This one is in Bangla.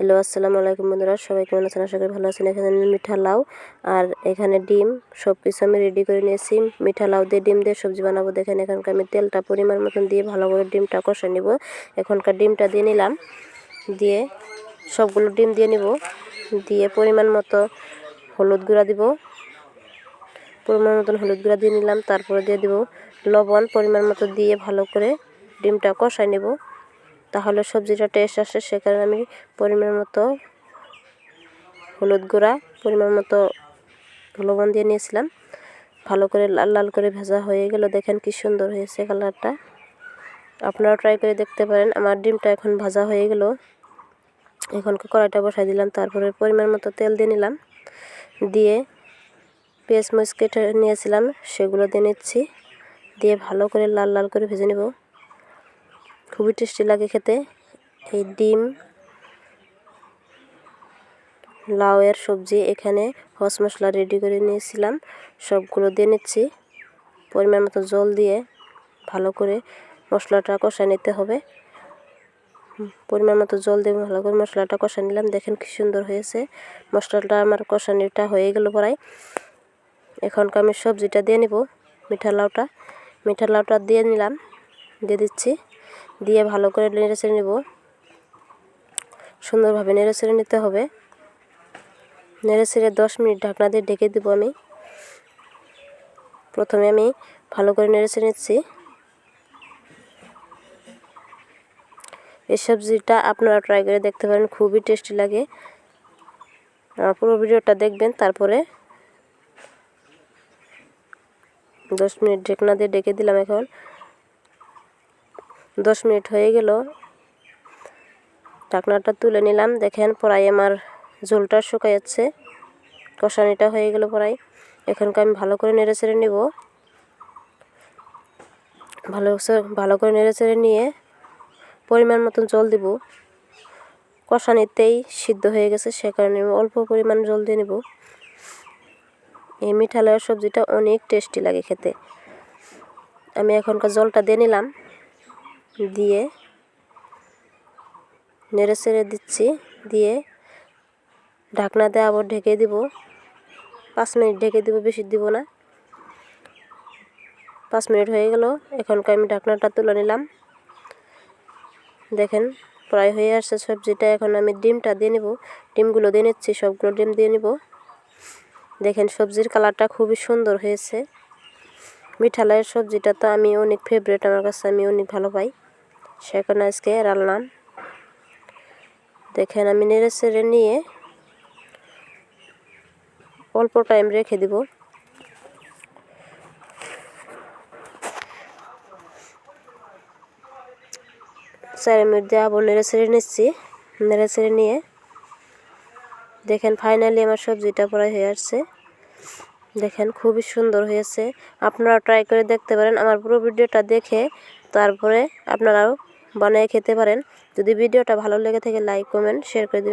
হ্যালো, আসসালামু আলাইকুম বন্ধুরা, সবাই কেমন আছেন? আশা করি ভালো আছেন। এখানে মিঠা লাউ আর এখানে ডিম সব কিছু আমি রেডি করে নিয়েছি। মিঠা লাউ দিয়ে ডিম দিয়ে সবজি বানাবো। দেখেন, এখানকার আমি তেলটা পরিমাণ মতন দিয়ে ভালো করে ডিমটা কষে নিব। এখনকার ডিমটা দিয়ে নিলাম। দিয়ে সবগুলো ডিম দিয়ে নিব। দিয়ে পরিমাণ মতো হলুদ গুঁড়া দিব। পরিমাণ মতন হলুদ গুঁড়া দিয়ে নিলাম। তারপরে দিয়ে দিব লবণ। পরিমাণ মতো দিয়ে ভালো করে ডিমটা কষাই নেব। তাহলে সবজিটা টেস্ট আসে, সে কারণে আমি পরিমাণ মতো হলুদ গুঁড়া, পরিমাণ মতো লবণ দিয়ে নিয়েছিলাম। ভালো করে লাল লাল করে ভেজা হয়ে গেল। দেখেন কি সুন্দর হয়েছে কালারটা। আপনারাও ট্রাই করে দেখতে পারেন। আমার ডিমটা এখন ভাজা হয়ে গেল। এখন কড়াইটা বসাই দিলাম, তারপরে পরিমাণ মতো তেল দিয়ে নিলাম। দিয়ে পেঁয়াজ মরিচ কেটে নিয়েছিলাম, সেগুলো দিয়ে নিচ্ছি। দিয়ে ভালো করে লাল লাল করে ভেজে নেব। খুবই টেস্টি লাগে খেতে। এই ডিম, লাউয়ের সবজি এখানে হস মশলা রেডি করে নিয়েছিলাম। সবগুলো দিয়ে নিচ্ছি। পরিমাণ মতো জল দিয়ে ভালো করে মশলাটা কষা নিতে হবে। পরিমাণ মতো জল দিয়ে ভালো করে মশলাটা কষা নিলাম। দেখেন কি সুন্দর হয়েছে। মশলাটা আমার কষানিটা হয়ে গেল পরাই এখনকার আমি সবজিটা দিয়ে নিব মিঠা লাউটা। মিঠা লাউটা দিয়ে নিলাম। দিয়ে দিচ্ছি। দিয়ে ভালো করে নেড়ে ছেড়ে নেব। সুন্দরভাবে নেড়ে নিতে হবে। নেড়ে ছেড়ে দশ মিনিট ঢাকনা দিয়ে ঢেকে দেবো আমি। প্রথমে আমি ভালো করে নেড়ে নিচ্ছি। এই সবজিটা আপনারা ট্রাই করে দেখতে পারেন, খুবই টেস্টি লাগে। পুরো ভিডিওটা দেখবেন, তারপরে দশ মিনিট ঢেকনা দিয়ে ডেকে দিলাম এখন। দশ মিনিট হয়ে গেল। ঢাকনাটা তুলে নিলাম। দেখেন পরাই আমার ঝোলটা শুকাই যাচ্ছে। কষানিটা হয়ে গেল পরাই এখনকার আমি ভালো করে নেড়ে চেড়ে নেব। ভালো ভালো করে নেড়ে চেড়ে নিয়ে পরিমাণ মতন জল দিব। কষানিতেই সিদ্ধ হয়ে গেছে, সে কারণে অল্প পরিমাণ জল দিয়ে নেব। এই মিঠালয়ের সবজিটা অনেক টেস্টি লাগে খেতে। আমি এখনকার জলটা দিয়ে নিলাম। দিয়ে নেড়ে চেড়ে দিচ্ছি, দিয়ে ঢাকনা দিয়ে আবার ঢেকে দিব। পাঁচ মিনিট ঢেকে দিব, বেশি দিব না। পাঁচ মিনিট হয়ে গেল এখনকার আমি ঢাকনাটা তুলে নিলাম। দেখেন, প্রায় হয়ে আসছে সবজিটা, এখন আমি ডিমটা দিয়ে নেব। ডিমগুলো দিয়ে নিচ্ছি, সবগুলো ডিম দিয়ে নেব। দেখেন, সবজির কালারটা খুবই সুন্দর হয়েছে। মিঠালাইয়ের সবজিটা তো আমি অনেক ফেভারেট আমার কাছে আমি অনেক ভালো পাই। সেখানে আজকে রান্নাম দেখেন আমি নেড়ে চেড়ে নিয়ে অল্প টাইম রেখে দিব। চার মিনিট দিয়ে আবার নেড়ে ছেড়ে নিচ্ছি। নেড়ে ছেড়ে নিয়ে দেখেন ফাইনালি আমার সবজিটা প্রায় হয়ে আসছে। দেখেন খুবই সুন্দর হয়েছে। আপনারা ট্রাই করে দেখতে পারেন। আমার পুরো ভিডিওটা দেখে তারপরে আপনারাও বানিয়ে খেতে পারেন। যদি ভিডিওটা ভালো লেগে থাকে লাইক কমেন্ট শেয়ার করে দেবেন।